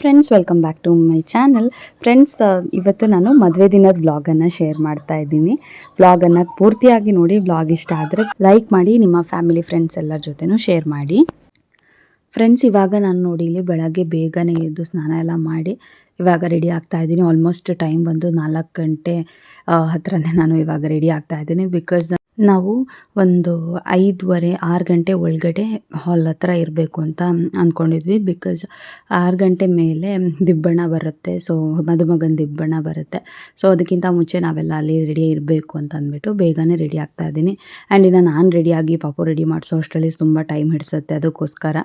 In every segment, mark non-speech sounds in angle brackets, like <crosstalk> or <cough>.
Friends welcome back to my channel friends ಇವತ್ತು ನಾನು ಮದುವೆ ದಿನದ ವ್ಲಾಗನ್ನು ಶೇರ್ ಮಾಡ್ತಾ ಇದ್ದೀನಿ. ವ್ಲಾಗನ್ನು ಪೂರ್ತಿಯಾಗಿ ನೋಡಿ ಬ್ಲಾಗ್ ಇಷ್ಟ ಆದರೆ ಲೈಕ್ ಮಾಡಿ, ನಿಮ್ಮ ಫ್ಯಾಮಿಲಿ ಫ್ರೆಂಡ್ಸ್ ಎಲ್ಲರ ಜೊತೆನೂ ಶೇರ್ ಮಾಡಿ. ಫ್ರೆಂಡ್ಸ್ ಇವಾಗ ನಾನು ನೋಡಿ ಇಲ್ಲಿ ಬೆಳಗ್ಗೆ ಬೇಗನೆ ಎದ್ದು ಸ್ನಾನ ಎಲ್ಲ ಮಾಡಿ, ಇವಾಗ ರೆಡಿ ಆಗ್ತಾ ಇದ್ದೀನಿ. ಆಲ್ಮೋಸ್ಟ್ ಟೈಮ್ ಬಂದು ನಾಲ್ಕು ಗಂಟೆ ಹತ್ರನೇ ನಾನು ಇವಾಗ ರೆಡಿ ಆಗ್ತಾ ಇದ್ದೀನಿ ಬಿಕಾಸ್ ನಾವು ಒಂದು ಐದುವರೆ, ಆರು ಗಂಟೆ ಒಳಗಡೆ ಹಾಲ್ ಹತ್ರ ಇರಬೇಕು ಅಂತ ಅಂದ್ಕೊಂಡಿದ್ವಿ ಬಿಕಾಸ್ ಆರು ಗಂಟೆ ಮೇಲೆ ದಿಬ್ಬಣ ಬರುತ್ತೆ. ಸೊ ಮದುಮಗನ ದಿಬ್ಬಣ ಬರುತ್ತೆ. ಸೊ ಅದಕ್ಕಿಂತ ಮುಂಚೆ ನಾವೆಲ್ಲ ಅಲ್ಲಿ ರೆಡಿ ಇರಬೇಕು ಅಂತ ಅಂದ್ಬಿಟ್ಟು ಬೇಗನೆ ರೆಡಿ ಆಗ್ತಾ ಇದ್ದೀನಿ. ಆ್ಯಂಡ್ ಇನ್ನು ನಾನು ರೆಡಿಯಾಗಿ ಪಾಪು ರೆಡಿ ಮಾಡಿಸೋ ಅಷ್ಟರಲ್ಲಿ ತುಂಬ ಟೈಮ್ ಹಿಡಿಸುತ್ತೆ ಅದಕ್ಕೋಸ್ಕರ.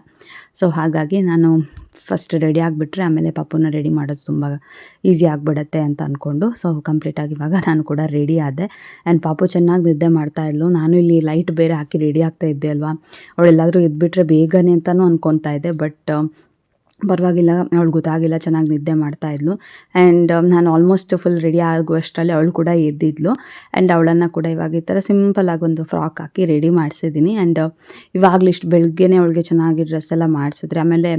ಸೊ ಹಾಗಾಗಿ ನಾನು ಫಸ್ಟ್ ರೆಡಿ ಆಗಿಬಿಟ್ರೆ ಆಮೇಲೆ ಪಾಪುನ ರೆಡಿ ಮಾಡೋದು ತುಂಬ ಈಸಿ ಆಗಿಬಿಡತ್ತೆ ಅಂತ ಅಂದ್ಕೊಂಡು ಸೊ ಕಂಪ್ಲೀಟಾಗಿ ಇವಾಗ ನಾನು ಕೂಡ ರೆಡಿ ಆದೆ. ಆ್ಯಂಡ್ ಪಾಪು ಚೆನ್ನಾಗಿ ನಿದ್ದೆ ಮಾಡ್ತಾ ಇದ್ಲು ನಾನು ಇಲ್ಲಿ ಲೈಟ್ ಬೇರೆ ಹಾಕಿ ರೆಡಿ ಆಗ್ತಾ ಇದ್ದೆ ಅಲ್ವಾ? ಅವಳೆಲ್ಲಾದರೂ ಎದ್ಬಿಟ್ರೆ ಬೇಗನೆ ಅಂತಲೂ ಅಂದ್ಕೊತಾ ಇದ್ದೆ ಬಟ್ ಪರವಾಗಿಲ್ಲ, ಅವಳು ಗೊತ್ತಾಗಿಲ್ಲ, ಚೆನ್ನಾಗಿ ನಿದ್ದೆ ಮಾಡ್ತಾ ಇದ್ಲು. ಆ್ಯಂಡ್ ನಾನು ಆಲ್ಮೋಸ್ಟ್ ಫುಲ್ ರೆಡಿ ಆಗುವಷ್ಟರಲ್ಲಿ ಅವಳು ಕೂಡ ಎದ್ದಿದ್ಲು. ಆ್ಯಂಡ್ ಅವಳನ್ನು ಕೂಡ ಇವಾಗ ಈ ಥರ ಸಿಂಪಲಾಗಿ ಒಂದು ಫ್ರಾಕ್ ಹಾಕಿ ರೆಡಿ ಮಾಡಿಸಿದ್ದೀನಿ. ಆ್ಯಂಡ್ ಇವಾಗಲಿಷ್ಟು ಬೆಳಗ್ಗೆನೇ ಅವಳಿಗೆ ಚೆನ್ನಾಗಿ ಡ್ರೆಸ್ ಎಲ್ಲ ಮಾಡಿಸಿದ್ರೆ, ಆಮೇಲೆ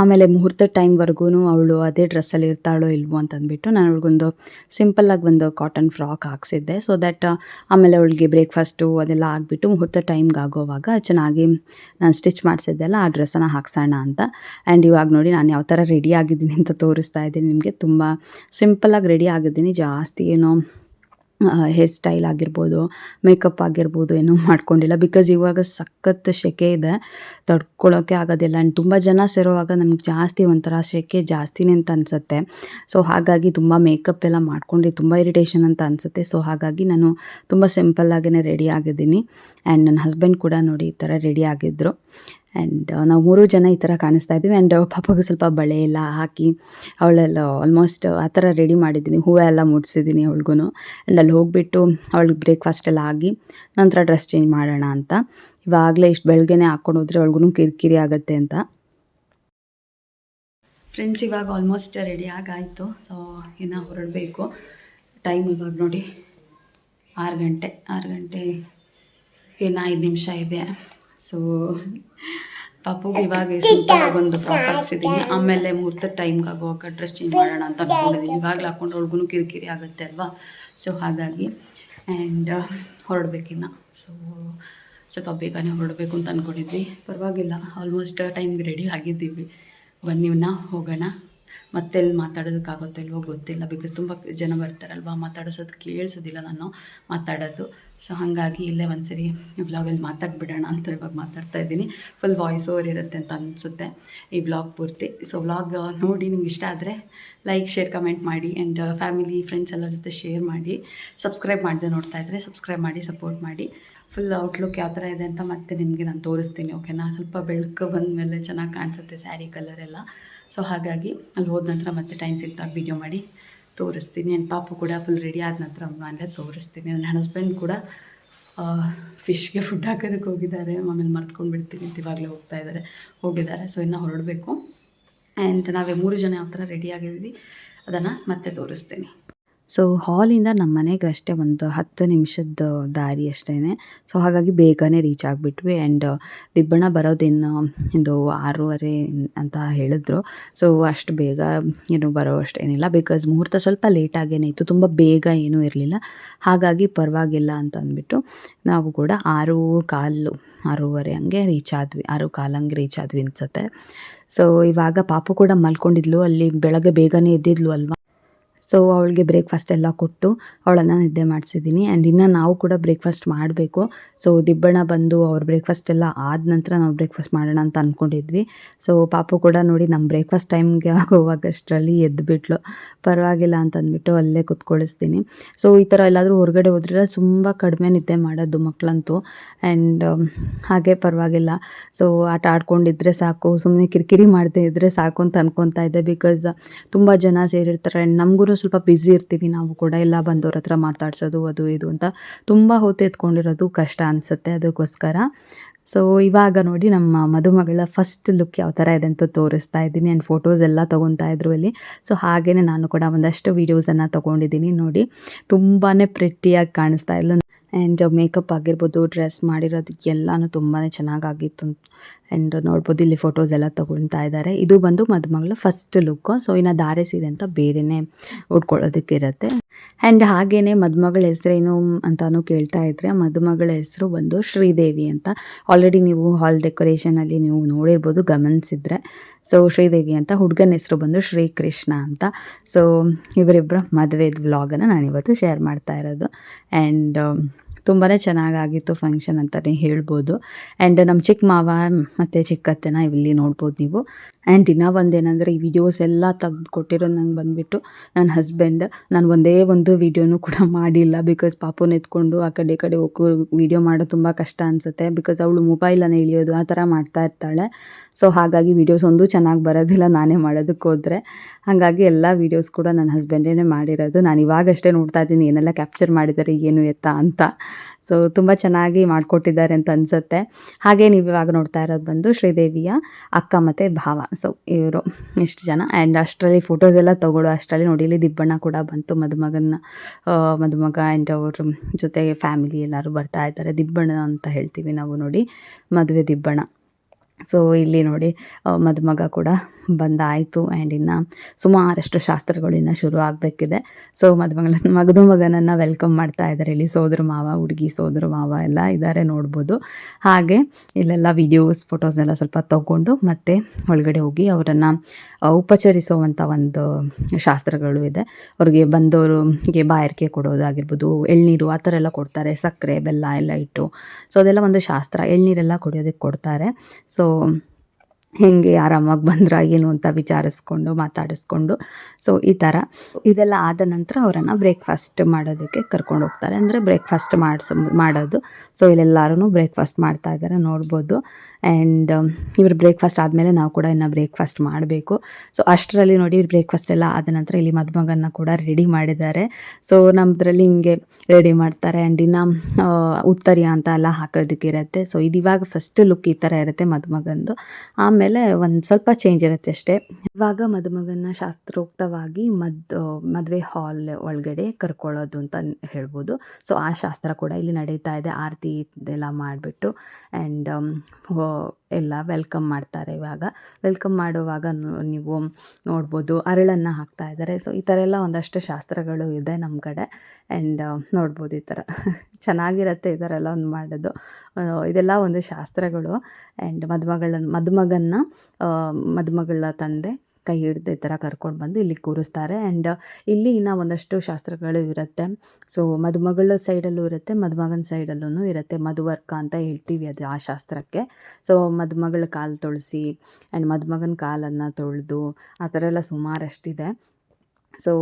ಆಮೇಲೆ ಮುಹೂರ್ತ ಟೈಮ್ವರೆಗೂ ಅವಳು ಅದೇ ಡ್ರೆಸ್ಸಲ್ಲಿ ಇರ್ತಾಳೋ ಇಲ್ವೋ ಅಂತಂದ್ಬಿಟ್ಟು ನಾನು ಅವಳಿಗೊಂದು ಸಿಂಪಲ್ಲಾಗಿ ಒಂದು ಕಾಟನ್ ಫ್ರಾಕ್ ಹಾಕ್ಸಿದ್ದೆ. ಸೊ ದ್ಯಾಟ್ ಆಮೇಲೆ ಅವಳಿಗೆ ಬ್ರೇಕ್ಫಾಸ್ಟು ಅದೆಲ್ಲ ಆಗಿಬಿಟ್ಟು ಮುಹೂರ್ತ ಟೈಮ್ಗೆ ಆಗೋವಾಗ ಚೆನ್ನಾಗಿ ನಾನು ಸ್ಟಿಚ್ ಮಾಡಿಸಿದ್ದೆಲ್ಲ ಆ ಡ್ರೆಸ್ಸನ್ನು ಹಾಕ್ಸೋಣ ಅಂತ. ಆ್ಯಂಡ್ ಇವಾಗ ನೋಡಿ ನಾನು ಯಾವ ಥರ ರೆಡಿ ಆಗಿದ್ದೀನಿ ಅಂತ ತೋರಿಸ್ತಾ ಇದ್ದೀನಿ. ನಿಮಗೆ ತುಂಬ ಸಿಂಪಲ್ಲಾಗಿ ರೆಡಿ ಆಗಿದ್ದೀನಿ. ಜಾಸ್ತಿ ಏನೋ ಹೇರ್ ಸ್ಟೈಲ್ ಆಗಿರ್ಬೋದು ಮೇಕಪ್ ಆಗಿರ್ಬೋದು ಏನೂ ಮಾಡ್ಕೊಂಡಿಲ್ಲ. ಬಿಕಾಸ್ ಇವಾಗ ಸಖತ್ ಸೆಕೆ ಇದೆ. ತಡ್ಕೊಳ್ಳೋಕ್ಕೆ ಆಗೋದಿಲ್ಲ. ಆ್ಯಂಡ್ ತುಂಬ ಜನ ಸೇರುವಾಗ ನಮ್ಗೆ ಜಾಸ್ತಿ ಒಂಥರ ಸೆಕೆ ಜಾಸ್ತಿನೇ ಅಂತ ಅನಿಸುತ್ತೆ. ಸೊ ಹಾಗಾಗಿ ತುಂಬ ಮೇಕಪ್ ಎಲ್ಲ ಮಾಡ್ಕೊಂಡು ತುಂಬ ಇರಿಟೇಷನ್ ಅಂತ ಅನಿಸುತ್ತೆ. ಸೊ ಹಾಗಾಗಿ ನಾನು ತುಂಬ ಸಿಂಪಲ್ಲಾಗೇ ರೆಡಿ ಆಗಿದ್ದೀನಿ. ಆ್ಯಂಡ್ ನನ್ನ ಹಸ್ಬೆಂಡ್ ಕೂಡ ನೋಡಿ ಈ ಥರ ರೆಡಿ ಆಗಿದ್ದರು ಆ್ಯಂಡ್ ನಾವು ಮೂರು ಜನ ಈ ಥರ ಕಾಣಿಸ್ತಾ ಇದ್ದೀವಿ. ಆ್ಯಂಡ್ ಪಾಪಗೆ ಸ್ವಲ್ಪ ಬಳೆ ಎಲ್ಲ ಹಾಕಿ ಅವಳೆಲ್ಲ ಆಲ್ಮೋಸ್ಟ್ ಆ ಥರ ರೆಡಿ ಮಾಡಿದ್ದೀನಿ. ಹೂವು ಎಲ್ಲ ಮುಡಿಸಿದ್ದೀನಿ ಅವಳಿಗೂ ಆ್ಯಂಡ್ ಅಲ್ಲಿ ಹೋಗಿಬಿಟ್ಟು ಅವಳಿಗೆ ಬ್ರೇಕ್ಫಾಸ್ಟ್ ಎಲ್ಲ ಆಗಿ ನಂತರ ಡ್ರೆಸ್ ಚೇಂಜ್ ಮಾಡೋಣ ಅಂತ. ಇವಾಗಲೇ ಇಷ್ಟು ಬೆಳಗ್ಗೆನೆ ಹಾಕ್ಕೊಂಡು ಹೋದ್ರೆ ಅವಳಿಗೂ ಕಿರಿಕಿರಿ ಆಗುತ್ತೆ ಅಂತ. ಫ್ರೆಂಡ್ಸ್ ಇವಾಗ ಆಲ್ಮೋಸ್ಟ್ ರೆಡಿ ಆಗಾಯಿತು. ಸೊ ಇನ್ನು ಹೊರಡಬೇಕು. ಟೈಮ್ ಇವಾಗ ನೋಡಿ ಆರು ಗಂಟೆ. ಆರು ಗಂಟೆ ಇನ್ನು ಐದು ನಿಮಿಷ ಇದೆ. ಸೊ ಪಾಪುಗೆ ಇವಾಗ ಒಂದು ಫ್ರಾಕ್ ಹಾಕ್ಸಿದ್ದೀನಿ ಆಮೇಲೆ ಮುಹೂರ್ತ ಟೈಮ್ಗೆ ಆಗುವಾಗ ಡ್ರೆಸ್ ಚೇಂಜ್ ಮಾಡೋಣ ಅಂತ ಅಂದ್ಕೊಂಡಿದ್ದೀನಿ ಇವಾಗಲೇ ಹಾಕೊಂಡ್ರೆ ಕಿರಿಕಿರಿ ಆಗುತ್ತೆ ಅಲ್ವಾ? ಸೊ ಹಾಗಾಗಿ ಆ್ಯಂಡ್ ಹೊರಡ್ಬೇಕಿನ್ನ ಸೊ ಸ್ವಲ್ಪ ಬೇಗನೆ ಹೊರಡಬೇಕು ಅಂತ ಅಂದ್ಕೊಂಡಿದ್ವಿ ಪರವಾಗಿಲ್ಲ ಆಲ್ಮೋಸ್ಟ್ ಟೈಮ್ಗೆ ರೆಡಿ ಆಗಿದ್ದೀವಿ. ಬನ್ನಿವನ್ನ ಹೋಗೋಣ. ಮತ್ತೆಲ್ಲಿ ಮಾತಾಡೋದಕ್ಕಾಗುತ್ತೋ ಇಲ್ವೋ ಗೊತ್ತಿಲ್ಲ ಬಿಕಾಸ್ ತುಂಬ ಜನ ಬರ್ತಾರಲ್ವ? ಮಾತಾಡಿಸೋದು ಕೇಳಿಸೋದಿಲ್ಲ ನಾನು, ಮಾತಾಡೋದು. ಸೊ ಹಾಗಾಗಿ ಇಲ್ಲೇ ಒಂದ್ಸರಿ ವ್ಲಾಗಲ್ಲಿ ಮಾತಾಡ್ಬಿಡೋಣ ಅಂತ ಇವಾಗ ಮಾತಾಡ್ತಾ ಇದ್ದೀನಿ. ಫುಲ್ ವಾಯ್ಸ್ ಓವರ್ ಇರುತ್ತೆ ಅಂತ ಅನಿಸುತ್ತೆ ಈ ವ್ಲಾಗ್ ಪೂರ್ತಿ. ಸೊ ವ್ಲಾಗ್ ನೋಡಿ ನಿಮ್ಗೆ ಇಷ್ಟ ಆದರೆ ಲೈಕ್ ಶೇರ್ ಕಮೆಂಟ್ ಮಾಡಿ ಆ್ಯಂಡ್ ಫ್ಯಾಮಿಲಿ ಫ್ರೆಂಡ್ಸ್ ಎಲ್ಲರ ಜೊತೆ ಶೇರ್ ಮಾಡಿ. ಸಬ್ಸ್ಕ್ರೈಬ್ ಮಾಡಿದೆ ನೋಡ್ತಾ ಇದ್ದರೆ ಸಬ್ಸ್ಕ್ರೈಬ್ ಮಾಡಿ ಸಪೋರ್ಟ್ ಮಾಡಿ. ಫುಲ್ ಔಟ್ಲುಕ್ ಯಾವ ಥರ ಇದೆ ಅಂತ ಮತ್ತೆ ನಿಮಗೆ ನಾನು ತೋರಿಸ್ತೀನಿ ಓಕೆನಾ ಸ್ವಲ್ಪ ಬೆಳಕು ಬಂದ ಮೇಲೆ ಚೆನ್ನಾಗಿ ಕಾಣಿಸುತ್ತೆ ಸ್ಯಾರಿ ಕಲರ್ ಎಲ್ಲ. ಸೊ ಹಾಗಾಗಿ ಅಲ್ಲಿ ಹೋದ ನಂತರ ಮತ್ತೆ ಟೈಮ್ ಸಿಗ್ತಾ ವೀಡಿಯೋ ಮಾಡಿ. ತೋರಿಸ್ತೀನಿ. ನನ್ನ ಪಾಪು ಕೂಡ ಫುಲ್ ರೆಡಿ ಆದ ನಂತರ ಮನೆ ತೋರಿಸ್ತೀನಿ. ನನ್ನ ಹಸ್ಬೆಂಡ್ ಕೂಡ ಫಿಶ್ಗೆ ಫುಡ್ ಹಾಕೋದಕ್ಕೆ ಹೋಗಿದ್ದಾರೆ. ಆಮೇಲೆ ಮರ್ತ್ಕೊಂಡು ಬಿಡ್ತೀನಿ ಅಂತ ಇವಾಗಲೇ ಹೋಗ್ತಾ ಇದ್ದಾರೆ ಹೋಗಿದ್ದಾರೆ. ಸೊ ಇನ್ನು ಹೊರಡಬೇಕು. ಆ್ಯಂಡ್ ನಾವೇ ಮೂರು ಜನ ಯಾವ ಥರ ರೆಡಿ ಆಗಿದ್ದೀವಿ. ಅದನ್ನು ಮತ್ತೆ ತೋರಿಸ್ತೀನಿ. ಸೊ ಹಾಲಿಂದ ನಮ್ಮ ಮನೆಗೆ ಅಷ್ಟೇ ಒಂದು ಹತ್ತು ನಿಮಿಷದ ದಾರಿ ಅಷ್ಟೇ ಸೊ ಹಾಗಾಗಿ ಬೇಗನೆ ರೀಚ್ ಆಗಿಬಿಟ್ವಿ ಆ್ಯಂಡ್ ದಿಬ್ಬಣ ಬರೋದೇನು ಇದು ಆರೂವರೆ ಅಂತ ಹೇಳಿದ್ರು. ಸೊ ಅಷ್ಟು ಬೇಗ ಏನು ಬರೋ ಅಷ್ಟೇನಿಲ್ಲ ಬಿಕಾಸ್ ಮುಹೂರ್ತ ಸ್ವಲ್ಪ ಲೇಟಾಗೇ ಇತ್ತು. ತುಂಬ ಬೇಗ ಏನೂ ಇರಲಿಲ್ಲ. ಹಾಗಾಗಿ ಪರವಾಗಿಲ್ಲ ಅಂತ ಅಂದ್ಬಿಟ್ಟು ನಾವು ಕೂಡ ಆರು ಕಾಲು, ಆರೂವರೆ ಹಂಗೆ ರೀಚ್ ಆದ್ವಿ. ಆರು ಕಾಲು ಹಂಗೆ ರೀಚ್ ಆದ್ವಿ ಅನ್ಸುತ್ತೆ. ಸೊ ಇವಾಗ ಪಾಪು ಕೂಡ ಮಲ್ಕೊಂಡಿದ್ಲು. ಅಲ್ಲಿ ಬೆಳಗ್ಗೆ ಬೇಗನೆ ಎದ್ದಿದ್ಲು ಅಲ್ವಾ? ಸೊ ಅವಳಿಗೆ ಬ್ರೇಕ್ಫಾಸ್ಟ್ ಎಲ್ಲ ಕೊಟ್ಟು ಅವಳನ್ನು ನಿದ್ದೆ ಮಾಡಿಸಿದ್ದೀನಿ. ಆ್ಯಂಡ್ ಇನ್ನು ನಾವು ಕೂಡ ಬ್ರೇಕ್ಫಾಸ್ಟ್ ಮಾಡಬೇಕು. ಸೊ ದಿಬ್ಬಣ ಬಂದು ಅವ್ರ ಬ್ರೇಕ್ಫಾಸ್ಟ್ ಎಲ್ಲ ಆದ ನಂತರ ನಾವು ಬ್ರೇಕ್ಫಾಸ್ಟ್ ಮಾಡೋಣ ಅಂತ ಅಂದ್ಕೊಂಡಿದ್ವಿ ಸೊ ಪಾಪು ಕೂಡ ನೋಡಿ ನಮ್ಮ ಬ್ರೇಕ್ಫಾಸ್ಟ್ ಟೈಮ್ಗೆ ಆಗೋವಾಗಷ್ಟರಲ್ಲಿ ಎದ್ದುಬಿಟ್ಲು ಪರವಾಗಿಲ್ಲ ಅಂತ ಅಂದ್ಬಿಟ್ಟು ಅಲ್ಲೇ ಕುತ್ಕೊಳಿಸ್ತೀನಿ. ಸೊ ಈ ಥರ ಎಲ್ಲಾದರೂ ಹೊರಗಡೆ ಹೋದ್ರೆ ತುಂಬ ಕಡಿಮೆ ನಿದ್ದೆ ಮಾಡೋದು ಮಕ್ಕಳಂತೂ ಆ್ಯಂಡ್ ಹಾಗೆ ಪರವಾಗಿಲ್ಲ. ಸೊ ಆಟ ಆಡ್ಕೊಂಡಿದ್ರೆ ಸಾಕು ಸುಮ್ಮನೆ ಕಿರಿಕಿರಿ ಮಾಡದೇ ಇದ್ದರೆ ಸಾಕು ಅಂತ ಅಂದ್ಕೊತಾ ಇದ್ದೆ. ಬಿಕಾಸ್ ತುಂಬ ಜನ ಸೇರಿರ್ತಾರೆ. ಆ್ಯಂಡ್ ನಮಗೂ ಸ್ವಲ್ಪ ಬ್ಯುಸಿ ಇರ್ತೀವಿ ನಾವು ಕೂಡ. ಎಲ್ಲ ಬಂದವ್ರ ಹತ್ರ ಮಾತಾಡ್ಸೋದು, ಅದು, ಇದು ಅಂತ ತುಂಬ ಹೊತ್ತು ಎತ್ಕೊಂಡಿರೋದು ಕಷ್ಟ ಅನಿಸುತ್ತೆ ಅದಕ್ಕೋಸ್ಕರ. ಸೊ ಇವಾಗ ನೋಡಿ ನಮ್ಮ ಮದುಮಗಳ ಫಸ್ಟ್ ಲುಕ್ ಯಾವ ಥರ ಇದೆ ಅಂತ ತೋರಿಸ್ತಾ ಇದ್ದೀನಿ ಆ್ಯಂಡ್ ಫೋಟೋಸ್ ಎಲ್ಲ ತೊಗೊತಾ ಇದ್ರು ಇಲ್ಲಿ ಸೊ ಹಾಗೆಯೇ ನಾನು ಕೂಡ ಒಂದಷ್ಟು ವೀಡಿಯೋಸನ್ನು ತೊಗೊಂಡಿದ್ದೀನಿ ನೋಡಿ. ತುಂಬಾ ಪ್ರಿಟ್ಟಿಯಾಗಿ ಕಾಣಿಸ್ತಾ ಇಲ್ಲ ಆ್ಯಂಡ್ ಮೇಕಪ್ ಆಗಿರ್ಬೋದು ಡ್ರೆಸ್ ಮಾಡಿರೋದು ಎಲ್ಲನೂ ತುಂಬಾ ಚೆನ್ನಾಗಾಗಿತ್ತು ಆ್ಯಂಡ್ ನೋಡ್ಬೋದು ಇಲ್ಲಿ ಫೋಟೋಸ್ ಎಲ್ಲ ತೊಗೊಳ್ತಾ ಇದ್ದಾರೆ. ಇದು ಬಂದು ಮದುಮಗಳ ಫಸ್ಟ್ ಲುಕ್ಕು ಸೊ ಇನ್ನು ಧಾರೆ ಸೀರೆ ಅಂತ ಬೇರೆನೇ ಉಟ್ಕೊಳ್ಳೋದಕ್ಕಿರುತ್ತೆ. ಆ್ಯಂಡ್ ಹಾಗೇನೆ ಮದುಮಗಳ ಹೆಸರೇನು ಅಂತಾನು ಕೇಳ್ತಾ ಇದ್ರೆ, ಮದುಮಗಳ ಹೆಸರು ಬಂದು ಶ್ರೀದೇವಿ ಅಂತ. ಆಲ್ರೆಡಿ ನೀವು ಹಾಲ್ ಡೆಕೋರೇಷನಲ್ಲಿ ನೀವು ನೋಡಿರ್ಬೋದು, ಗಮನಿಸಿದ್ರೆ. ಸೊ ಶ್ರೀದೇವಿ ಅಂತ, ಹುಡುಗನ ಹೆಸರು ಬಂದು ಶ್ರೀಕೃಷ್ಣ ಅಂತ. ಸೊ ಇವರಿಬ್ಬರ ಮದುವೆದು ವ್ಲಾಗನ್ನು ನಾನಿವತ್ತು ಶೇರ್ ಮಾಡ್ತಾ ಇರೋದು. ಆ್ಯಂಡ್ ತುಂಬಾ ಚೆನ್ನಾಗಾಗಿತ್ತು ಫಂಕ್ಷನ್ ಅಂತಲೇ ಹೇಳ್ಬೋದು. ಆ್ಯಂಡ್ ನಮ್ಮ ಚಿಕ್ಕ ಮಾವ ಮತ್ತು ಚಿಕ್ಕತ್ತೆನ ಇಲ್ಲಿ ನೋಡ್ಬೋದು ನೀವು. ಆ್ಯಂಡ್ ಇನ್ನೂ ಒಂದೇನೆಂದರೆ ಈ ವಿಡಿಯೋಸ್ ಎಲ್ಲ ತೆಗ್ದು ಕೊಟ್ಟಿರೋದು ನಂಗೆ ಬಂದುಬಿಟ್ಟು ನನ್ನ ಹಸ್ಬೆಂಡ್ ನಾನು ಒಂದೇ ಒಂದು ವಿಡಿಯೋನೂ ಕೂಡ <laughs> ಮಾಡಿಲ್ಲ ಬಿಕಾಸ್ ಪಾಪುನ ಎತ್ಕೊಂಡು ಆ ಕಡೆ ಕಡೆ ಹೋಗಿ ವೀಡಿಯೋ ಮಾಡೋದು ತುಂಬ ಕಷ್ಟ ಅನಿಸುತ್ತೆ. ಬಿಕಾಸ್ ಅವಳು ಮೊಬೈಲನ್ನು ಇಳಿಯೋದು, ಆ ಥರ ಮಾಡ್ತಾ ಇರ್ತಾಳೆ. ಸೊ ಹಾಗಾಗಿ ವೀಡಿಯೋಸ್ ಒಂದು ಚೆನ್ನಾಗಿ ಬರೋದಿಲ್ಲ, ನಾನೇ ಮಾಡೋದಕ್ಕೆ ಹೋದರೆ ಹಾಗಾಗಿ ಎಲ್ಲ ವೀಡಿಯೋಸ್ ಕೂಡ ನನ್ನ ಹಸ್ಬೆಂಡೇ ಮಾಡಿರೋದು. ನಾನು ಇವಾಗಷ್ಟೇ ನೋಡ್ತಾ ಇದ್ದೀನಿ, ಏನೆಲ್ಲ ಕ್ಯಾಪ್ಚರ್ ಮಾಡಿದ್ದಾರೆ, ಏನು ಎತ್ತ ಅಂತ. ಸೊ ತುಂಬ ಚೆನ್ನಾಗಿ ಮಾಡಿಕೊಟ್ಟಿದ್ದಾರೆ ಅಂತ ಅನಿಸುತ್ತೆ. ಹಾಗೆ ನೀವು ಇವಾಗ ನೋಡ್ತಾ ಇರೋದು ಬಂದು ಶ್ರೀದೇವಿಯ ಅಕ್ಕ ಮತ್ತು ಭಾವ. ಸೊ ಇವರು ಇಷ್ಟು ಜನ? ಆ್ಯಂಡ್ ಅಷ್ಟರಲ್ಲಿ ಫೋಟೋಸ್ ಎಲ್ಲ ತೊಗೊಳ್ಳೋ. ಅಷ್ಟರಲ್ಲಿ ನೋಡಿ, ಇಲ್ಲಿ ದಿಬ್ಬಣ್ಣ ಕೂಡ ಬಂತು. ಮದುಮಗನ ಮದುಮಗ ಆ್ಯಂಡ್ ಅವ್ರ ಜೊತೆಗೆ ಫ್ಯಾಮಿಲಿ ಎಲ್ಲರೂ ಬರ್ತಾ ಇದ್ದಾರೆ. ದಿಬ್ಬಣ್ಣ ಅಂತ ಹೇಳ್ತೀವಿ ನಾವು ನೋಡಿ, ಮದುವೆ ದಿಬ್ಬಣ್ಣ. ಸೊ ಇಲ್ಲಿ ನೋಡಿ ಮದುಮಗ ಕೂಡ ಬಂದಾಯಿತು ಆ್ಯಂಡ್ ಇನ್ನು ಸುಮಾರಷ್ಟು ಶಾಸ್ತ್ರಗಳು ಇನ್ನು ಶುರು ಆಗಬೇಕಿದೆ. ಸೊ ಮದುಮಗಳ, ಮಗದು ಮಗನನ್ನು ವೆಲ್ಕಮ್ ಮಾಡ್ತಾ ಇದ್ದಾರೆ ಇಲ್ಲಿ ಸೋದರ ಮಾವ, ಹುಡುಗಿ ಸೋದರ ಮಾವ ಎಲ್ಲ ಇದ್ದಾರೆ ನೋಡ್ಬೋದು. ಹಾಗೆ ಇಲ್ಲೆಲ್ಲ ವಿಡಿಯೋಸ್ ಫೋಟೋಸ್ನೆಲ್ಲ ಸ್ವಲ್ಪ ತಗೊಂಡು ಮತ್ತೆ ಒಳಗಡೆ ಹೋಗಿ ಅವರನ್ನು ಉಪಚರಿಸುವಂಥ ಒಂದು ಶಾಸ್ತ್ರಗಳು ಇದೆ. ಅವ್ರಿಗೆ ಬಂದವರಿಗೆ ಬಾಯಾರಿಕೆ ಕೊಡೋದಾಗಿರ್ಬೋದು, ಎಳ್ನೀರು ಆ ಥರ ಎಲ್ಲ ಕೊಡ್ತಾರೆ. ಸಕ್ಕರೆ, ಬೆಲ್ಲ ಎಲ್ಲ ಇಟ್ಟು. ಸೊ ಅದೆಲ್ಲ ಒಂದು ಶಾಸ್ತ್ರ. ಎಳ್ನೀರೆಲ್ಲ ಕುಡಿಯೋದಕ್ಕೆ ಕೊಡ್ತಾರೆ. ಸೊ ಹೆಂಗೆ ಆರಾಮಾಗಿ ಬಂದ್ರ ಏನು ಅಂತ ವಿಚಾರಿಸ್ಕೊಂಡು ಮಾತಾಡಿಸ್ಕೊಂಡು ಸೊ ಈ ಥರ ಇದೆಲ್ಲ ಆದ ನಂತರ ಅವರನ್ನು ಬ್ರೇಕ್ಫಾಸ್ಟ್ ಮಾಡೋದಕ್ಕೆ ಕರ್ಕೊಂಡು ಹೋಗ್ತಾರೆ. ಅಂದರೆ ಬ್ರೇಕ್ಫಾಸ್ಟ್ ಮಾಡಿಸ್, ಮಾಡೋದು. ಸೊ ಇಲ್ಲೆಲ್ಲರೂ ಬ್ರೇಕ್ಫಾಸ್ಟ್ ಮಾಡ್ತಾ ಇದ್ದಾರೆ ನೋಡ್ಬೋದು. ಆ್ಯಂಡ್ ಇವರು ಬ್ರೇಕ್ಫಾಸ್ಟ್ ಆದಮೇಲೆ ನಾವು ಕೂಡ ಇನ್ನು ಬ್ರೇಕ್ಫಾಸ್ಟ್ ಮಾಡಬೇಕು. ಸೊ ಅಷ್ಟರಲ್ಲಿ ನೋಡಿ ಬ್ರೇಕ್ಫಾಸ್ಟ್ ಎಲ್ಲ ಆದ ನಂತರ ಇಲ್ಲಿ ಮದುಮಗನ್ನ ಕೂಡ ರೆಡಿ ಮಾಡಿದ್ದಾರೆ. ಸೊ ನಮ್ಮದ್ರಲ್ಲಿ ಹಿಂಗೆ ರೆಡಿ ಮಾಡ್ತಾರೆ. ಆ್ಯಂಡ್ ಇನ್ನು ಉತ್ತರಿಯ ಅಂತ ಎಲ್ಲ ಹಾಕೋದಕ್ಕಿರತ್ತೆ. ಸೊ ಇದು ಇವಾಗ ಫಸ್ಟ್ ಲುಕ್ ಈ ಥರ ಇರುತ್ತೆ ಮದುಮಗಂದು. ಆಮೇಲೆ ಒಂದು ಸ್ವಲ್ಪ ಚೇಂಜ್ ಇರುತ್ತೆ ಅಷ್ಟೇ. ಇವಾಗ ಮದುಮಗನ ಶಾಸ್ತ್ರೋಕ್ತವಾಗಿ ಮದ್ ಮದುವೆ ಹಾಲ್ ಒಳಗಡೆ ಕರ್ಕೊಳ್ಳೋದು ಅಂತ ಹೇಳ್ಬೋದು. ಸೊ ಆ ಶಾಸ್ತ್ರ ಕೂಡ ಇಲ್ಲಿ ನಡೀತಾ ಇದೆ. ಆರತಿ ಇದೆಲ್ಲ ಮಾಡಿಬಿಟ್ಟು ಆ್ಯಂಡ್ ಎಲ್ಲ ವೆಲ್ಕಮ್ ಮಾಡ್ತಾರೆ ಇವಾಗ. ವೆಲ್ಕಮ್ ಮಾಡುವಾಗ ನೀವು ನೋಡ್ಬೋದು ಅರಳನ್ನು ಹಾಕ್ತಾ ಇದ್ದಾರೆ. ಸೊ ಈ ಥರ ಎಲ್ಲ ಒಂದಷ್ಟು ಶಾಸ್ತ್ರಗಳು ಇದೆ ನಮ್ಮ ಕಡೆ. ಆ್ಯಂಡ್ ನೋಡ್ಬೋದು ಈ ಥರ. <laughs> ಚೆನ್ನಾಗಿರುತ್ತೆ ಈ ಥರ ಎಲ್ಲ ಒಂದು ಮಾಡೋದು. ಇದೆಲ್ಲ ಒಂದು ಶಾಸ್ತ್ರಗಳು. ಆ್ಯಂಡ್ ಮದುಮಗಳ ಮದುಮಗನ್ನ ಮದುಮಗಳ ತಂದೆ ಕೈ ಹಿಡ್ದು ಈ ಥರ ಕರ್ಕೊಂಡು ಬಂದು ಇಲ್ಲಿ ಕೂರಿಸ್ತಾರೆ. ಆ್ಯಂಡ್ ಇಲ್ಲಿ ಇನ್ನೂ ಒಂದಷ್ಟು ಶಾಸ್ತ್ರಗಳು ಇರುತ್ತೆ. ಸೊ ಮದುಮಗಳ ಸೈಡಲ್ಲೂ ಇರುತ್ತೆ, ಮದುಮಗನ ಸೈಡಲ್ಲೂ ಇರುತ್ತೆ. ಮದುವರ್ಕ ಅಂತ ಹೇಳ್ತೀವಿ ಅದು ಆ ಶಾಸ್ತ್ರಕ್ಕೆ. ಸೊ ಮದುಮಗಳ ಕಾಲು ತೊಳಸಿ ಆ್ಯಂಡ್ ಮದುಮಗನ ಕಾಲನ್ನು ತೊಳೆದು, ಆ ಥರ ಎಲ್ಲ ಸುಮಾರಷ್ಟಿದೆ. ಸೊ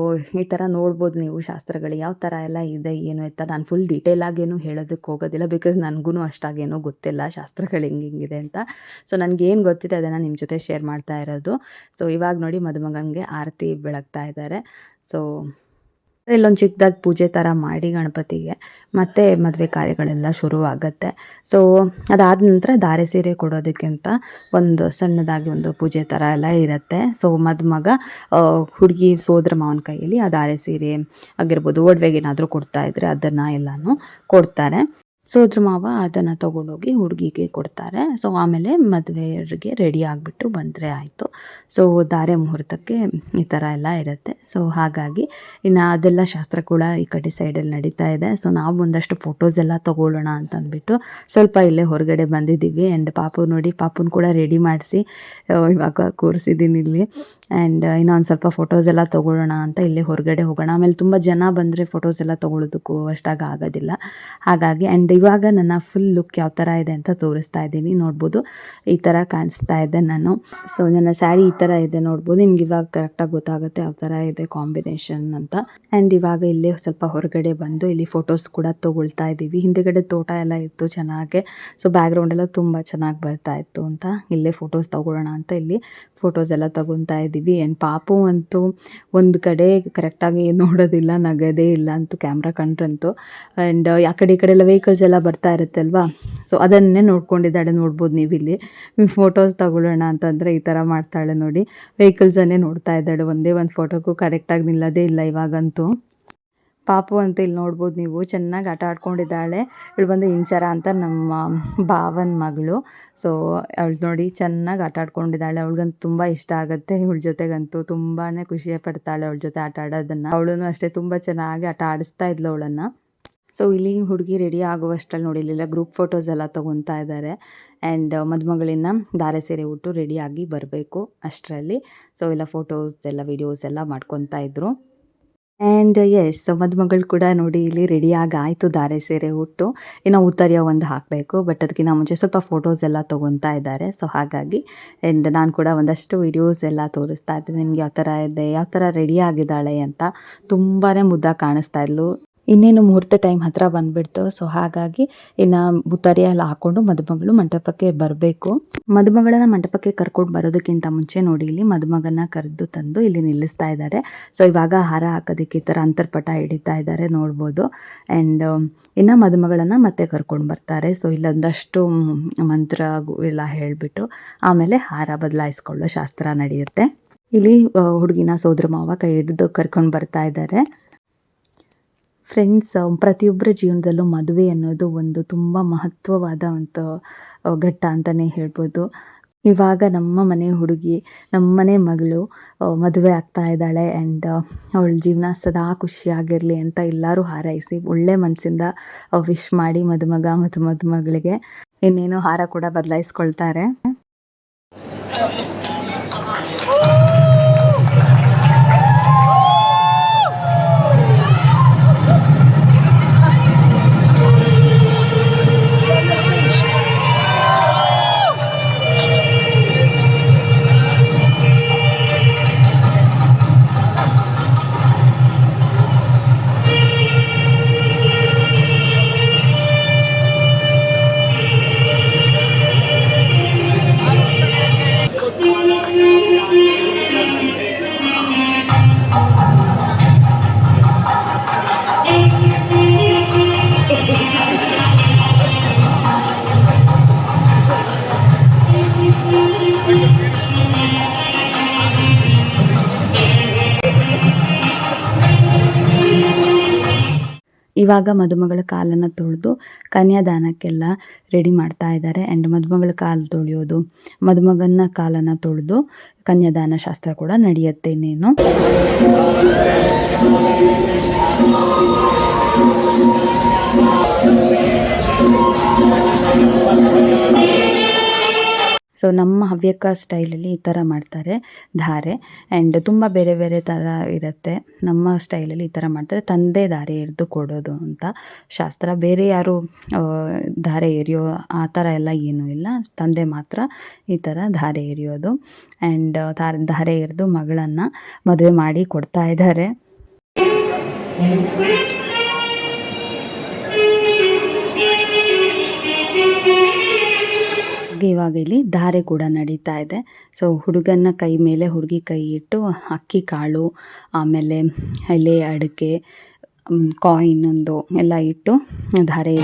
ಈ ಥರ ನೋಡ್ಬೋದು ನೀವು ಶಾಸ್ತ್ರಗಳು ಯಾವ ಥರ ಎಲ್ಲ ಇದೆ, ಏನು ಅಂತ. ನಾನು ಫುಲ್ ಡೀಟೇಲಾಗೇನು ಹೇಳೋದಕ್ಕೆ ಹೋಗೋದಿಲ್ಲ ಬಿಕಾಸ್ ನನಗೂ ಅಷ್ಟಾಗೇನೋ ಗೊತ್ತಿಲ್ಲ ಶಾಸ್ತ್ರಗಳು ಹೆಂಗೆ ಹೆಂಗಿದೆ ಅಂತ. ಸೊ ನನಗೇನು ಗೊತ್ತಿದೆ ಅದನ್ನು ನಿಮ್ಮ ಜೊತೆ ಶೇರ್ ಮಾಡ್ತಾ ಇರೋದು. ಸೊ ಇವಾಗ ನೋಡಿ ಮದುಮಗನಿಗೆ ಆರತಿ ಬೆಳಗ್ತಾ ಇದ್ದಾರೆ. ಸೊ ಇಲ್ಲೊಂದು ಚಿಕ್ಕದಾಗಿ ಪೂಜೆ ಥರ ಮಾಡಿ ಗಣಪತಿಗೆ ಮತ್ತು ಮದುವೆ ಕಾರ್ಯಗಳೆಲ್ಲ ಶುರು ಆಗುತ್ತೆ ಸೊ ಅದಾದ ನಂತರ ಧಾರೆ ಸೀರೆ ಕೊಡೋದಕ್ಕಿಂತ ಒಂದು ಸಣ್ಣದಾಗಿ ಒಂದು ಪೂಜೆ ಥರ ಎಲ್ಲ ಇರುತ್ತೆ. ಸೊ ಮದುಮಗ ಹುಡುಗಿ ಸೋದರ ಮಾವನ ಕೈಯಲ್ಲಿ ಆ ಧಾರೆ ಸೀರೆ ಆಗಿರ್ಬೋದು ಒಡವೆಗೆ ಏನಾದರೂ ಕೊಡ್ತಾ ಇದ್ದರೆ ಅದನ್ನು ಎಲ್ಲನೂ ಕೊಡ್ತಾರೆ. ಸೋದ್ರ ಮಾವ ಅದನ್ನು ತೊಗೊಂಡೋಗಿ ಹುಡುಗಿಗೆ ಕೊಡ್ತಾರೆ. ಸೊ ಆಮೇಲೆ ಮದುವೆಗೆ ರೆಡಿ ಆಗಿಬಿಟ್ಟು ಬಂದರೆ ಆಯಿತು. ಸೊ ಧಾರೆ ಮುಹೂರ್ತಕ್ಕೆ ಈ ಥರ ಎಲ್ಲ ಇರುತ್ತೆ. ಸೊ ಹಾಗಾಗಿ ಇನ್ನು ಅದೆಲ್ಲ ಶಾಸ್ತ್ರ ಕೂಡ ಈ ಕಡೆ ಸೈಡಲ್ಲಿ ನಡೀತಾ ಇದೆ. ಸೊ ನಾವು ಒಂದಷ್ಟು ಫೋಟೋಸ್ ಎಲ್ಲ ತೊಗೊಳ್ಳೋಣ ಅಂತ ಅಂದ್ಬಿಟ್ಟು ಸ್ವಲ್ಪ ಇಲ್ಲೇ ಹೊರಗಡೆ ಬಂದಿದ್ದೀವಿ. ಆ್ಯಂಡ್ ಪಾಪು ನೋಡಿ ಪಾಪುನ ಕೂಡ ರೆಡಿ ಮಾಡಿಸಿ ಇವಾಗ ಕೂರಿಸಿದ್ದೀನಿ ಇಲ್ಲಿ. ಆ್ಯಂಡ್ ಇನ್ನೊಂದು ಸ್ವಲ್ಪ ಫೋಟೋಸ್ ಎಲ್ಲ ತೊಗೊಳ್ಳೋಣ ಅಂತ ಇಲ್ಲೇ ಹೊರಗಡೆ ಹೋಗೋಣ. ಆಮೇಲೆ ತುಂಬ ಜನ ಬಂದರೆ ಫೋಟೋಸ್ ಎಲ್ಲ ತೊಗೊಳೋದಕ್ಕೂ ಅಷ್ಟಾಗ ಆಗೋದಿಲ್ಲ. ಹಾಗಾಗಿ ಆ್ಯಂಡ್ ಇವಾಗ ನನ್ನ ಫುಲ್ ಲುಕ್ ಯಾವ ಥರ ಇದೆ ಅಂತ ತೋರಿಸ್ತಾ ಇದ್ದೀನಿ. ನೋಡ್ಬೋದು. ಈ ಥರ ಕಾಣಿಸ್ತಾ ಇದೆ ನಾನು. ಸೊ ನನ್ನ ಸ್ಯಾರಿ ಈ ಥರ ಇದೆ. ನೋಡ್ಬೋದು. ನಿಮ್ಗೆ ಇವಾಗ ಕರೆಕ್ಟಾಗಿ ಗೊತ್ತಾಗುತ್ತೆ ಯಾವ ಥರ ಇದೆ ಕಾಂಬಿನೇಷನ್ ಅಂತ. ಆ್ಯಂಡ್ ಇವಾಗ ಇಲ್ಲೇ ಸ್ವಲ್ಪ ಹೊರಗಡೆ ಬಂದು ಇಲ್ಲಿ ಫೋಟೋಸ್ ಕೂಡ ತೊಗೊಳ್ತಾ ಇದ್ದೀವಿ. ಹಿಂದೆಗಡೆ ತೋಟ ಎಲ್ಲ ಇತ್ತು ಚೆನ್ನಾಗೆ. ಸೊ ಬ್ಯಾಕ್ಗ್ರೌಂಡ್ ಎಲ್ಲ ತುಂಬ ಚೆನ್ನಾಗಿ ಬರ್ತಾ ಇತ್ತು ಅಂತ. ಇಲ್ಲೇ ಫೋಟೋಸ್ ತೊಗೊಳ್ಳೋಣ ಅಂತ ಇಲ್ಲಿ ಫೋಟೋಸ್ ಎಲ್ಲ ತಗೊತಾ ಇದ್ದೀವಿ. ಆ್ಯಂಡ್ ಪಾಪು ಅಂತೂ ಒಂದು ಕಡೆ ಕರೆಕ್ಟಾಗಿ ನೋಡೋದಿಲ್ಲ, ನಗದೇ ಇಲ್ಲ ಅಂತೂ ಕ್ಯಾಮ್ರಾ ಕಂಡ್ರಂತೂ. ಆ್ಯಂಡ್ ಆ ಕಡೆ ಈ ಕಡೆ ಎಲ್ಲ ವೆಹಿಕಲ್ಸ್ ಎಲ್ಲ ಬರ್ತಾ ಇರುತ್ತೆ ಅಲ್ವಾ ಸೊ ಅದನ್ನೇ ನೋಡ್ಕೊಂಡಿದ್ದಾಳೆ ನೋಡ್ಬೋದು ನೀವು ಫೋಟೋಸ್ ತಗೊಳ್ಳೋಣ ಅಂತಂದರೆ ಈ ಥರ ಮಾಡ್ತಾಳೆ ನೋಡಿ. ವೆಹಿಕಲ್ಸನ್ನೇ ನೋಡ್ತಾ ಇದ್ದಾಳೆ. ಒಂದೇ ಒಂದು ಫೋಟೋಕ್ಕೂ ಕರೆಕ್ಟಾಗಿ ನಿಲ್ಲೋದೇ ಇಲ್ಲ ಇವಾಗಂತೂ. ಪಾಪು ಅಂತ ಇಲ್ಲಿ ನೋಡ್ಬೋದು ನೀವು. ಚೆನ್ನಾಗಿ ಆಟ ಆಡ್ಕೊಂಡಿದ್ದಾಳೆ. ಇವಳು ಬಂದು ಇಂಚರ ಅಂತ ನಮ್ಮ ಭಾವನ ಮಗಳು. ಸೊ ಅವಳು ನೋಡಿ ಚೆನ್ನಾಗಿ ಆಟ ಆಡ್ಕೊಂಡಿದ್ದಾಳೆ. ಅವಳಿಗಂತೂ ತುಂಬ ಇಷ್ಟ ಆಗುತ್ತೆ. ಇವಳ ಜೊತೆಗಂತೂ ತುಂಬಾ ಖುಷಿ ಪಡ್ತಾಳೆ ಅವಳ ಜೊತೆ ಆಟ ಆಡೋದನ್ನು. ಅವಳು ಅಷ್ಟೇ ತುಂಬ ಚೆನ್ನಾಗಿ ಆಟ ಆಡಿಸ್ತಾ ಇದ್ಲು ಅವಳನ್ನು. ಸೊ ಇಲ್ಲಿ ಹುಡುಗಿ ರೆಡಿ ಆಗುವಷ್ಟರಲ್ಲಿ ನೋಡಿ, ಇಲ್ಲೆಲ್ಲ ಗ್ರೂಪ್ ಫೋಟೋಸ್ ಎಲ್ಲ ತೊಗೊತಾ ಇದ್ದಾರೆ. ಆ್ಯಂಡ್ ಮದುಮಗಳಿನ ಧಾರೆ ಸೀರೆ ಉಟ್ಟು ರೆಡಿಯಾಗಿ ಬರಬೇಕು ಅಷ್ಟರಲ್ಲಿ. ಸೊ ಎಲ್ಲ ಫೋಟೋಸ್ ಎಲ್ಲ ವೀಡಿಯೋಸ್ ಎಲ್ಲ ಮಾಡ್ಕೊತಾ ಇದ್ರು. ಆ್ಯಂಡ್ ಎಸ್ ಮದುಮಗಳು ಕೂಡ ನೋಡಿ ಇಲ್ಲಿ ರೆಡಿಯಾಗಿ ಆಯಿತು ದಾರೆ ಸೀರೆ ಉಟ್ಟು. ಇನ್ನು ಉತ್ತರಿಯ ಒಂದು ಹಾಕಬೇಕು ಬಟ್ ಅದಕ್ಕಿಂತ ಮುಂಚೆ ಸ್ವಲ್ಪ ಫೋಟೋಸ್ ಎಲ್ಲ ತೊಗೊತಾ ಇದ್ದಾರೆ. ಸೊ ಹಾಗಾಗಿ ಆ್ಯಂಡ್ ನಾನು ಕೂಡ ಒಂದಷ್ಟು ವಿಡಿಯೋಸ್ ಎಲ್ಲ ತೋರಿಸ್ತಾ ಇದ್ದೆ ನಿಮ್ಗೆ ಯಾವ ಥರ ಇದೆ, ಯಾವ ಥರ ರೆಡಿ ಆಗಿದ್ದಾಳೆ ಅಂತ ತುಂಬಾ ಮುದ್ದ ಕಾಣಿಸ್ತಾ ಇದ್ಲು. ಇನ್ನೇನು ಮುಹೂರ್ತ ಟೈಮ್ ಹತ್ರ ಬಂದ್ಬಿಡ್ತು. ಸೊ ಹಾಗಾಗಿ ಇನ್ನ ಬುತ್ತಾರಿ ಎಲ್ಲ ಹಾಕೊಂಡು ಮದುಮಗಳು ಮಂಟಪಕ್ಕೆ ಬರಬೇಕು. ಮದುಮಗಳನ್ನ ಮಂಟಪಕ್ಕೆ ಕರ್ಕೊಂಡು ಬರೋದಕ್ಕಿಂತ ಮುಂಚೆ ನೋಡಿ ಇಲ್ಲಿ ಮದುಮಗನ ಕರೆದು ತಂದು ಇಲ್ಲಿ ನಿಲ್ಲಿಸ್ತಾ ಇದ್ದಾರೆ. ಸೊ ಇವಾಗ ಹಾರ ಹಾಕೋದಕ್ಕೆ ಈ ಥರ ಅಂತರ್ಪಟ ಹಿಡಿತಾ ಇದ್ದಾರೆ ನೋಡ್ಬೋದು. ಆ್ಯಂಡ್ ಇನ್ನು ಮದುಮಗಳನ್ನ ಮತ್ತೆ ಕರ್ಕೊಂಡು ಬರ್ತಾರೆ. ಸೊ ಇಲ್ಲೊಂದಷ್ಟು ಮಂತ್ರ ಎಲ್ಲ ಹೇಳಿಬಿಟ್ಟು ಆಮೇಲೆ ಹಾರ ಬದಲಾಯಿಸ್ಕೊಳ್ಳೋ ಶಾಸ್ತ್ರ ನಡೆಯುತ್ತೆ. ಇಲ್ಲಿ ಹುಡುಗಿನ ಸೋದರ ಮಾವ ಕೈ ಹಿಡಿದು ಕರ್ಕೊಂಡು ಬರ್ತಾ ಇದ್ದಾರೆ. ಫ್ರೆಂಡ್ಸ್ ಪ್ರತಿಯೊಬ್ಬರ ಜೀವನದಲ್ಲೂ ಮದುವೆ ಅನ್ನೋದು ಒಂದು ತುಂಬ ಮಹತ್ವವಾದ ಒಂದು ಘಟ್ಟ ಅಂತಲೇ ಹೇಳ್ಬೋದು. ಇವಾಗ ನಮ್ಮ ಮನೆ ಹುಡುಗಿ, ನಮ್ಮ ಮನೆ ಮಗಳು ಮದುವೆ ಆಗ್ತಾ ಇದ್ದಾಳೆ ಆ್ಯಂಡ್ ಅವಳ ಜೀವನ ಸದಾ ಖುಷಿಯಾಗಿರಲಿ ಅಂತ ಎಲ್ಲರೂ ಹಾರೈಸಿ ಒಳ್ಳೆ ಮನಸ್ಸಿಂದ ವಿಶ್ ಮಾಡಿ ಮದುಮಗ ಮತ್ತು ಮದುಮಗಳಿಗೆ ಇನ್ನೇನು ಹಾರ ಕೂಡ ಬದಲಾಯಿಸ್ಕೊಳ್ತಾರೆ. ಇವಾಗ ಮದುಮಗಳ ಕಾಲನ್ನ ತೊಳೆದು ಕನ್ಯಾದಾನಕ್ಕೆಲ್ಲ ರೆಡಿ ಮಾಡ್ತಾ ಇದ್ದಾರೆ ಅಂಡ್ ಮದುಮಗಳ ಕಾಲು ತೊಳೆಯೋದು, ಮದುಮಗನ ಕಾಲನ್ನು ತೊಳೆದು ಕನ್ಯಾದಾನ ಶಾಸ್ತ್ರ ಕೂಡ ನಡೆಯುತ್ತೆ ಇನ್ನೇನು. ಸೊ ನಮ್ಮ ಹವ್ಯಕ ಸ್ಟೈಲಲ್ಲಿ ಈ ಥರ ಮಾಡ್ತಾರೆ, ಧಾರೆ. ಆ್ಯಂಡ್ ತುಂಬ ಬೇರೆ ಬೇರೆ ಥರ ಇರುತ್ತೆ. ನಮ್ಮ ಸ್ಟೈಲಲ್ಲಿ ಈ ಥರ ಮಾಡ್ತಾರೆ. ತಂದೆ ಧಾರೆ ಎರೆದು ಕೊಡೋದು ಅಂತ. ಶಾಸ್ತ್ರ. ಬೇರೆ ಯಾರು ಧಾರೆ ಎರೆಯೋ ಆ ಥರ ಎಲ್ಲ ಏನೂ ಇಲ್ಲ. ತಂದೆ ಮಾತ್ರ ಈ ಥರ ಧಾರೆ ಎರೆಯೋದು. ಆ್ಯಂಡ್ ಧಾರೆ ಧಾರೆ ಎರೆದು ಮಗಳನ್ನು ಮದುವೆ ಮಾಡಿ ಕೊಡ್ತಾ ಇದ್ದಾರೆ. ಹಾಗೆ ಇವಾಗ ಇಲ್ಲಿ ಧಾರೆ ಕೂಡ ನಡೀತಾ ಇದೆ. ಸೊ ಹುಡುಗನ ಕೈ ಮೇಲೆ ಹುಡುಗಿ ಕೈ ಇಟ್ಟು ಅಕ್ಕಿ ಕಾಳು, ಆಮೇಲೆ ಎಲೆ, ಅಡಿಕೆ ಕಾಯಿನ್ ಒಂದು ಎಲ್ಲ ಇಟ್ಟು ಧಾರೆ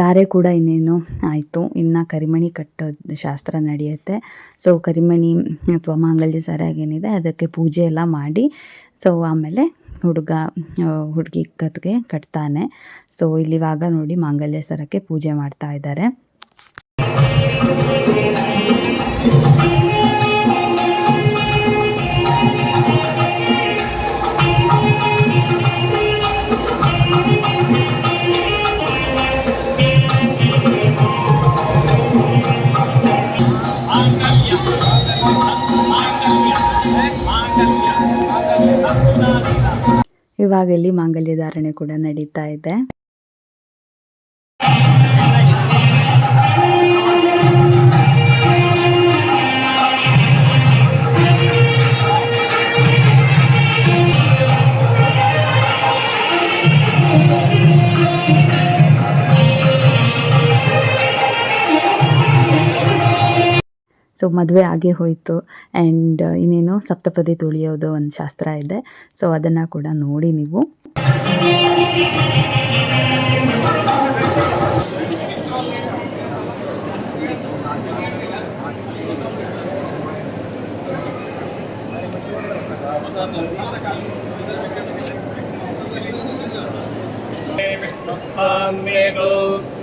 ಧಾರೆ ಕೂಡ ಇನ್ನೇನು ಆಯಿತು. ಇನ್ನು ಕರಿಮಣಿ ಕಟ್ಟೋ ಶಾಸ್ತ್ರ ನಡೆಯುತ್ತೆ. ಸೊ ಕರಿಮಣಿ ಅಥವಾ ಮಾಂಗಲ್ಯ ಏನಿದೆ, ಅದಕ್ಕೆ ಪೂಜೆ ಎಲ್ಲ ಮಾಡಿ ಸೊ ಆಮೇಲೆ ಹುಡುಗ ಹುಡುಗಿ ಕತ್ಗೆ ಕಟ್ತಾನೆ. ಸೊ ಇಲ್ಲಿವಾಗ ನೋಡಿ ಮಾಂಗಲ್ಯ ಸರಕ್ಕೆ ಪೂಜೆ ಮಾಡ್ತಾ ಇದ್ದಾರೆ. ಇವಾಗ ಇಲ್ಲಿ ಮಾಂಗಲ್ಯ ಧಾರಣೆ ಕೂಡ ನಡೀತಾ ಇದೆ. ಸೊ ಮದುವೆ ಆಗೇ ಹೋಯಿತು. ಆ್ಯಂಡ್ uh, ಇನ್ನೇನು ಸಪ್ತಪದಿ ತುಳಿಯೋದು ಒಂದು ಶಾಸ್ತ್ರ ಇದೆ. ಸೊ ಅದನ್ನು ಕೂಡ ನೋಡಿ ನೀವು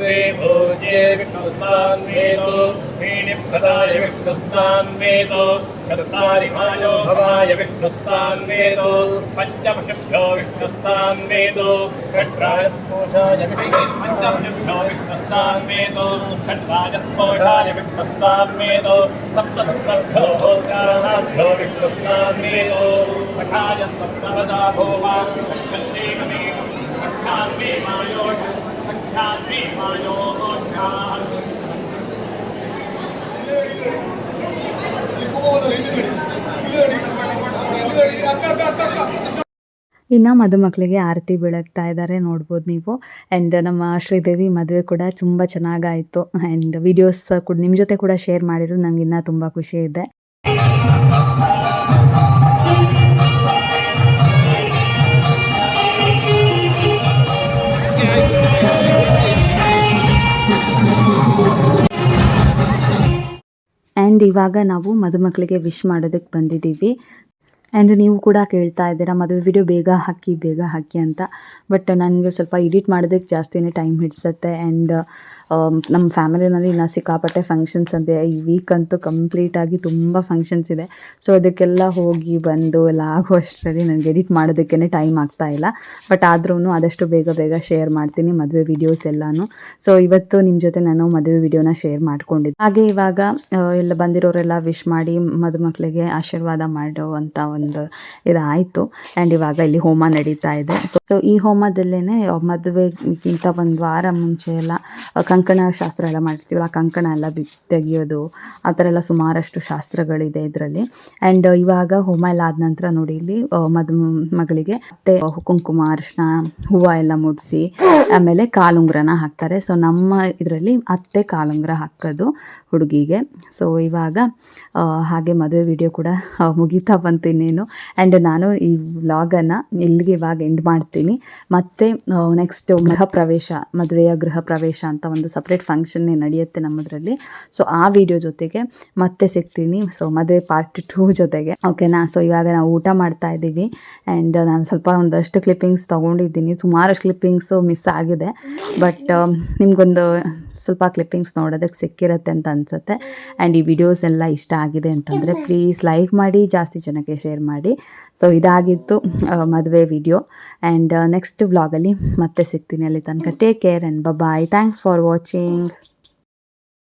े. भोजे विष्णुस्तान्वेदो त्रीणिप्रदाय विष्णुस्तान्वेदो चत्वारि मायो भवाय विष्णुस्तान्वेदो पञ्चपशुभ्यो विष्णुस्तान्वेदो षड्राजस्पोषाय पञ्चपशुभ्यो विष्णुस्तान्वेदो षड्राजस्पोषाय विष्णुस्तान्वेदो सप्तसप्तभ्यो भोगाभ्यो विष्णुस्तान्वेदो सखाय सप्तवदा भोवा षट्कल्लेकमेकम् सख्यान्वे मायो सख्यान्वे मायो ಇನ್ನು ಮದುಮಕ್ಕಳಿಗೆ ಆರತಿ ಬೆಳಗ್ತಾ ಇದ್ದಾರೆ ನೋಡ್ಬೋದು ನೀವು. ಆ್ಯಂಡ್ ನಮ್ಮ ಶ್ರೀದೇವಿ ಮದುವೆ ಕೂಡ ತುಂಬ ಚೆನ್ನಾಗಾಯಿತು. ಆ್ಯಂಡ್ ವಿಡಿಯೋಸ್ ಕೂಡ ನಿಮ್ಮ ಜೊತೆ ಕೂಡ ಶೇರ್ ಮಾಡಿದ್ರು, ನಂಗೆ ಇನ್ನೂ ತುಂಬ ಖುಷಿ ಇದೆ. ಆ್ಯಂಡ್ ಇವಾಗ ನಾವು ಮದುಮಕ್ಕಳಿಗೆ ವಿಶ್ ಮಾಡೋದಕ್ಕೆ ಬಂದಿದ್ದೀವಿ. ಆ್ಯಂಡ್ ನೀವು ಕೂಡ ಕೇಳ್ತಾ ಇದ್ದೀರಾ, ಮದುವೆ ವಿಡಿಯೋ ಬೇಗ ಹಾಕಿ ಬೇಗ ಹಾಕಿ ಅಂತ. ಬಟ್ ನನಗೆ ಸ್ವಲ್ಪ ಎಡಿಟ್ ಮಾಡೋದಕ್ಕೆ ಜಾಸ್ತಿನೇ ಟೈಮ್ ಹಿಡಿಸುತ್ತೆ. ಆ್ಯಂಡ್ ನಮ್ಮ ಫ್ಯಾಮಿಲಿನಲ್ಲಿ ಇನ್ನು ಸಿಕ್ಕಾಪಟ್ಟೆ ಫಂಕ್ಷನ್ಸ್ ಅಂತೆ. ಈ ವೀಕ್ ಅಂತೂ ಕಂಪ್ಲೀಟಾಗಿ ತುಂಬ ಫಂಕ್ಷನ್ಸ್ ಇದೆ. ಸೊ ಅದಕ್ಕೆಲ್ಲ ಹೋಗಿ ಬಂದು ಎಲ್ಲ ಆಗೋ ಅಷ್ಟರಲ್ಲಿ ನನಗೆ ಎಡಿಟ್ ಮಾಡೋದಕ್ಕೇ ಟೈಮ್ ಆಗ್ತಾ ಇಲ್ಲ. ಬಟ್ ಆದ್ರೂ ಆದಷ್ಟು ಬೇಗ ಬೇಗ ಶೇರ್ ಮಾಡ್ತೀನಿ, ಮದುವೆ ವಿಡಿಯೋಸ್ ಎಲ್ಲಾನು. ಸೊ ಇವತ್ತು ನಿಮ್ಮ ಜೊತೆ ನಾನು ಮದುವೆ ವಿಡಿಯೋನ ಶೇರ್ ಮಾಡ್ಕೊಂಡಿದ್ದೆ. ಹಾಗೆ ಇವಾಗ ಎಲ್ಲ ಬಂದಿರೋರೆಲ್ಲ ವಿಶ್ ಮಾಡಿ ಮದುಮಕ್ಕಳಿಗೆ ಆಶೀರ್ವಾದ ಮಾಡುವಂಥ ಒಂದು ಇದಾಯಿತು. ಆ್ಯಂಡ್ ಇವಾಗ ಇಲ್ಲಿ ಹೋಮ ನಡೀತಾ ಇದೆ. ಸೊ ಈ ಹೋಮದಲ್ಲೇ ಮದುವೆಗಿಂತ ಒಂದು ವಾರ ಮುಂಚೆ ಎಲ್ಲ ಕಂಕಣ ಶಾಸ್ತ್ರ ಎಲ್ಲ ಮಾಡಿರ್ತೀವಲ್ಲ ಆ ಕಂಕಣ ಎಲ್ಲ ಬಿ, ತೆಗೆಯೋದು, ಆ ಥರ ಎಲ್ಲ ಸುಮಾರಷ್ಟು ಶಾಸ್ತ್ರಗಳಿದೆ ಇದರಲ್ಲಿ. ಆ್ಯಂಡ್ ಇವಾಗ ಹೋಮ ಎಲ್ಲ ಆದ ನಂತರ ನೋಡಿ ಇಲ್ಲಿ ಮದ್, ಮಗಳಿಗೆ ಮತ್ತೆ ಕುಂಕುಮ ಅರಿಶಿನ ಹೂವು ಎಲ್ಲ ಮುಡಿಸಿ, ಆಮೇಲೆ ಕಾಲುಂಗ್ರನ ಹಾಕ್ತಾರೆ. ಸೊ ನಮ್ಮ ಇದರಲ್ಲಿ ಅತ್ತೆ ಕಾಲುಂಗ್ರ ಹಾಕೋದು ಹುಡುಗಿಗೆ. ಸೊ ಇವಾಗ ಹಾಗೆ ಮದುವೆ ವಿಡಿಯೋ ಕೂಡ ಮುಗಿತಾ ಬಂತು ಇನ್ನೇನು ಆ್ಯಂಡ್ ನಾನು ಈ ವ್ಲಾಗನ್ನು ಇಲ್ಲಿಗೆ ಇವಾಗ ಎಂಡ್ ಮಾಡ್ತೀನಿ. ಮತ್ತು ನೆಕ್ಸ್ಟ್ ಗೃಹ ಪ್ರವೇಶ, ಮದುವೆಯ ಗೃಹ ಪ್ರವೇಶ ಅಂತ ಒಂದು ಸಪ್ರೇಟ್ ಫಂಕ್ಷನ್ನೇ ನಡೆಯುತ್ತೆ ನಮ್ಮದರಲ್ಲಿ. ಸೊ ಆ ವಿಡಿಯೋ ಜೊತೆಗೆ ಮತ್ತೆ ಸಿಗ್ತೀನಿ. ಸೊ ಮದುವೆ ಪಾರ್ಟ್ ಟೂ ಜೊತೆಗೆ. ಓಕೆನಾ ಸೊ ಇವಾಗ ನಾವು ಊಟ ಮಾಡ್ತಾ ಇದ್ದೀವಿ. ಆ್ಯಂಡ್ ನಾನು ಸ್ವಲ್ಪ ಒಂದಷ್ಟು ಕ್ಲಿಪ್ಪಿಂಗ್ಸ್ ತೊಗೊಂಡಿದ್ದೀನಿ. ಸುಮಾರಷ್ಟು ಕ್ಲಿಪ್ಪಿಂಗ್ಸು ಮಿಸ್ ಆಗಿದೆ. ಬಟ್ ನಿಮಗೊಂದು ಸ್ವಲ್ಪ ಕ್ಲಿಪ್ಪಿಂಗ್ಸ್ ನೋಡೋದಕ್ಕೆ ಸಿಕ್ಕಿರುತ್ತೆ ಅಂತ ಅನಿಸುತ್ತೆ. ಆ್ಯಂಡ್ ಈ ವಿಡಿಯೋಸ್ ಎಲ್ಲ ಇಷ್ಟ ಆಗಿದೆ ಅಂತಂದರೆ ಪ್ಲೀಸ್ ಲೈಕ್ ಮಾಡಿ ಜಾಸ್ತಿ ಜನಕ್ಕೆ ಶೇರ್ ಮಾಡಿ. ಸೊ ಇದಾಗಿತ್ತು ಮದುವೆ ವಿಡಿಯೋ ಆ್ಯಂಡ್ ನೆಕ್ಸ್ಟ್ ವ್ಲಾಗಲ್ಲಿ ಮತ್ತೆ ಸಿಗ್ತೀನಿ ಅಲ್ಲಿ ತನಕ. Take care and bye thanks for watching